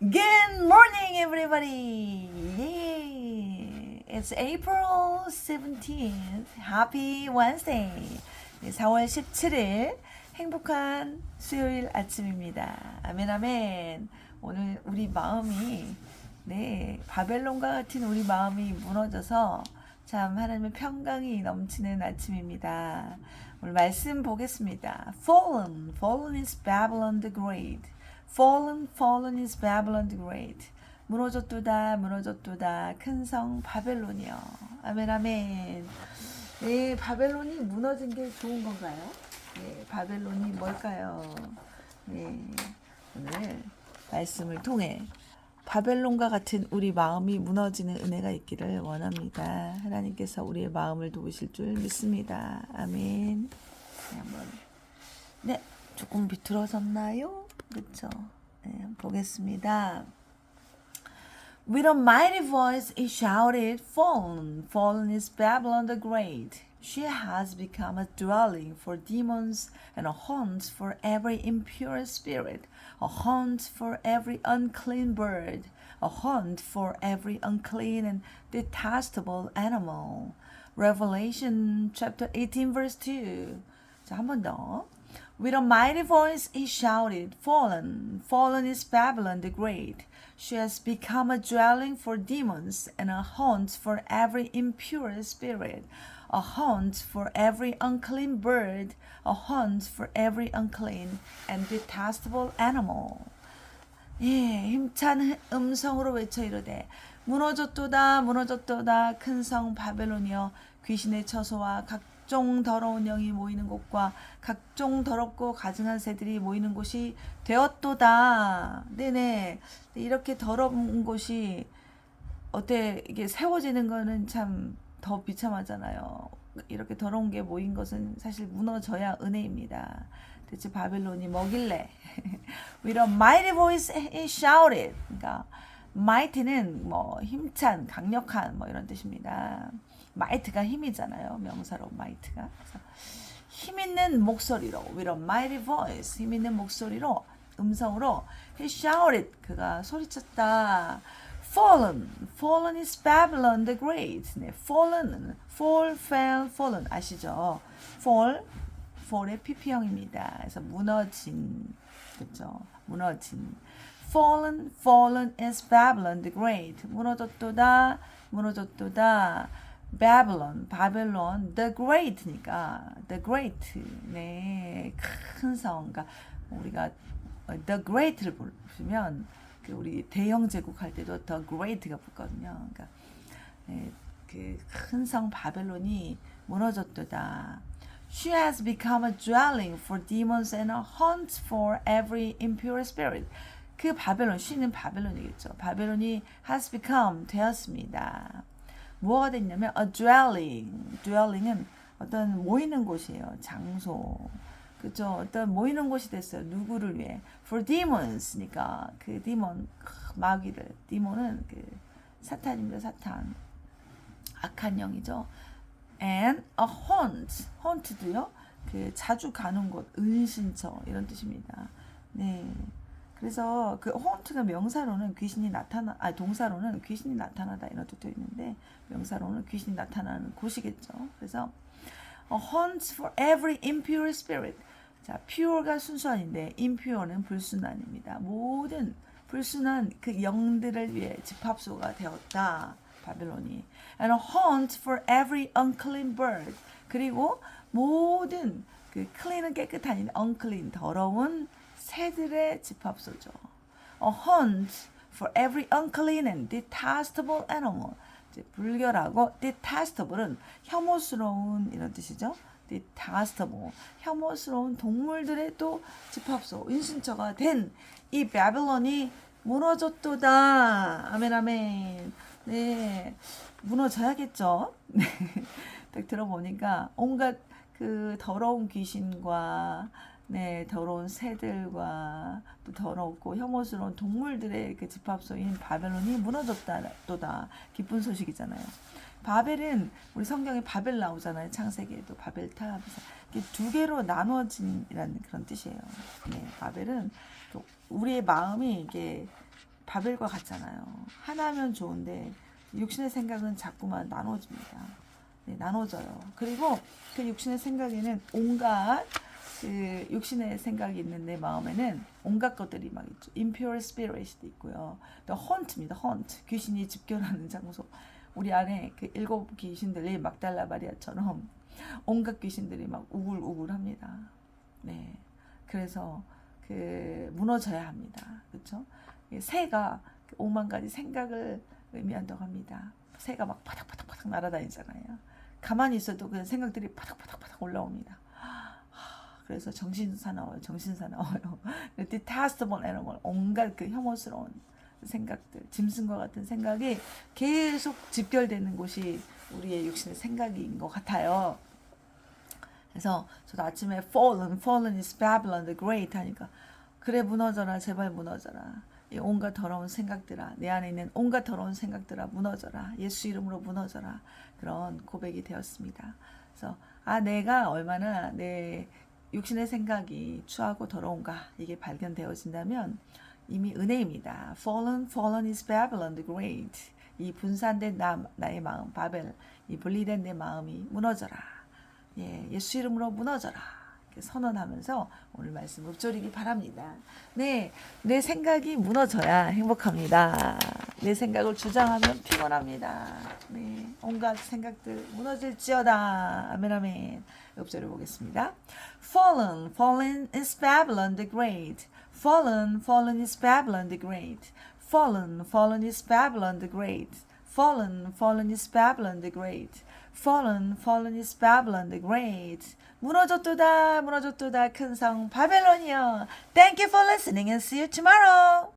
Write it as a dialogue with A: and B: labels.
A: Good morning, everybody. Yay. It's April 17th. Happy Wednesday. 네, 4월 17일 행복한 수요일 아침입니다. 아멘, 아멘. 오늘 우리 마음이, 네, 바벨론과 같은 우리 마음이 무너져서 참 하나님의 평강이 넘치는 아침입니다. 오늘 말씀 보겠습니다. Fallen, fallen is Babylon the Great. Fallen, fallen is Babylon the Great. 무너졌도다, 무너졌도다. 큰 성 바벨론이요. 아멘, 아멘. 네, 바벨론이 무너진 게 좋은 건가요? 네, 바벨론이 뭘까요? 네, 오늘 말씀을 통해 바벨론과 같은 우리 마음이 무너지는 은혜가 있기를 원합니다. 하나님께서 우리의 마음을 도우실 줄 믿습니다. 아멘. 네, 한번 네, 조금 비틀어졌나요? 그렇죠. 네, 한번 보겠습니다. With a mighty voice he shouted, Fallen, fallen is Babylon the Great. She has become a dwelling for demons and a haunt for every impure spirit, a haunt for every unclean bird, a haunt for every unclean and detestable animal. Revelation chapter 18 verse 2. 자, 한 번 더. With a mighty voice he shouted, Fallen, fallen is Babylon the Great. She has become a dwelling for demons and a haunt for every impure spirit, a haunt for every unclean bird, a haunt for every unclean and detestable animal. 예, 힘찬 음성으로 외쳐 이르되 무너졌도다 무너졌도다 큰 성 바벨론이여 귀신의 처소와 각 종 더러운 영이 모이는 곳과 각종 더럽고 가증한 새들이 모이는 곳이 되었도다. 네네 이렇게 더러운 곳이 어때 이게 세워지는 거는 참 더 비참하잖아요. 이렇게 더러운 게 모인 것은 사실 무너져야 은혜입니다. 대체 바벨론이 뭐길래? A mighty voice he shouted. 그러니까 might는 뭐 힘찬, 강력한 뭐 이런 뜻입니다. Might가 힘이잖아요. 명사로. 그래서 힘 있는 목소리로 a mighty voice 힘 있는 목소리로 음성으로 he shouted 그가 소리쳤다. Fallen, fallen is Babylon the Great. 네, fallen, fall, fell, fallen 아시죠? fall, fall의 pp형입니다. 그래서 무너진, 그렇죠? 무너진. Fallen, fallen is Babylon the Great. 무너졌도다, 무너졌도다. Babylon, 바벨론, the Great니까 the Great, 네, 큰 성. 그러니까 우리가 the Great를 보시면 그 우리 대영 제국 할 때도 the Great가 붙거든요. 그러니까 네, 그큰 성 바벨론이 무너졌도다. She has become a dwelling for demons and a haunt for every impure spirit. 그 바벨론, 쉬는 바벨론이겠죠. 바벨론이 has become 되었습니다. 뭐가 됐냐면 a dwelling. dwelling은 어떤 모이는 곳이에요. 장소. 그죠? 어떤 모이는 곳이 됐어요. 누구를 위해? For demons니까 그 demon 마귀를. demon은 그 사탄입니다. 사탄. 악한 영이죠. And a haunt. haunt도요. 그 자주 가는 곳, 은신처 이런 뜻입니다. 네. 그래서 그 haunt가 명사로는 귀신이 나타나, 아 동사로는 귀신이 나타나다 이런 뜻도 있는데 명사로는 귀신이 나타나는 곳이겠죠. 그래서 a haunt for every impure spirit. 자, pure가 순수한인데 impure는 불순한입니다. 모든 불순한 그 영들을 위해 집합소가 되었다. 바벨론이. And a haunt for every unclean bird. 그리고 모든 그 clean은 깨끗한 unclean 더러운 새들의 집합소죠. A haunt for every unclean and detestable animal. 이제 불결하고 detestable은 혐오스러운 이런 뜻이죠. detestable 혐오스러운 동물들의 또 집합소 인신처가 된 이 바벨론이 무너졌도다. 아멘 아멘. 네 무너져야겠죠. 네. 딱 들어보니까 온갖 그 더러운 귀신과 네, 더러운 새들과 또 더럽고 혐오스러운 동물들의 그 집합소인 바벨론이 무너졌다도다. 기쁜 소식이잖아요. 바벨은 우리 성경에 바벨 나오잖아요. 창세기에도 바벨탑. 이게 두 개로 나누어진이라는 그런 뜻이에요. 네, 바벨은 또 우리의 마음이 이게 바벨과 같잖아요. 하나면 좋은데 육신의 생각은 자꾸만 나눠집니다. 네, 나눠져요. 그리고 그 육신의 생각에는 온갖 그 육신의 생각이 있는 내 마음에는 온갖 것들이 막 있죠. impure spirit도 있고요. 또 haunt입니다. haunt 귀신이 집결하는 장소. 우리 안에 그 일곱 귀신들이 막달라 마리아처럼 온갖 귀신들이 막 우글우글합니다. 네, 그래서 그 무너져야 합니다. 그렇죠? 새가 그 오만 가지 생각을 의미한다고 합니다. 새가 막 바닥바닥바닥 날아다니잖아요. 가만히 있어도 그 생각들이 바닥바닥바닥 올라옵니다. 하, 그래서 정신 사나워요. 정신 사나워요. detestable animal, 온갖 그 혐오스러운 생각들, 짐승과 같은 생각이 계속 집결되는 곳이 우리의 육신의 생각인 것 같아요. 그래서 저도 아침에 fallen, fallen is Babylon the Great 하니까 그래 무너져라 제발 무너져라 이 온갖 더러운 생각들아 내 안에 있는 온갖 더러운 생각들아 무너져라 예수 이름으로 무너져라 그런 고백이 되었습니다. 그래서 아 내가 얼마나 내 육신의 생각이 추하고 더러운가 이게 발견되어진다면 이미 은혜입니다. Fallen, fallen is Babylon the Great. 이 분산된 나, 나의 마음, 바벨, 이 분리된 내 마음이 무너져라. 예, 예수 이름으로 무너져라. 선언하면서 오늘 말씀 읊조리기 바랍니다. 네, 내 생각이 무너져야 행복합니다. 내 생각을 주장하면 피곤합니다. 네, 온갖 생각들 무너질지어다. 아멘, 아멘. 읊조리 보겠습니다. Fallen, fallen is Babylon the Great. Fallen, fallen is Babylon the Great. Fallen, fallen is Babylon the Great. Fallen, fallen is Babylon the Great. Fallen, fallen is Babylon the Great. 무너졌도다, 무너졌도다, 큰 성 바벨론이여. Thank you for listening and see you tomorrow.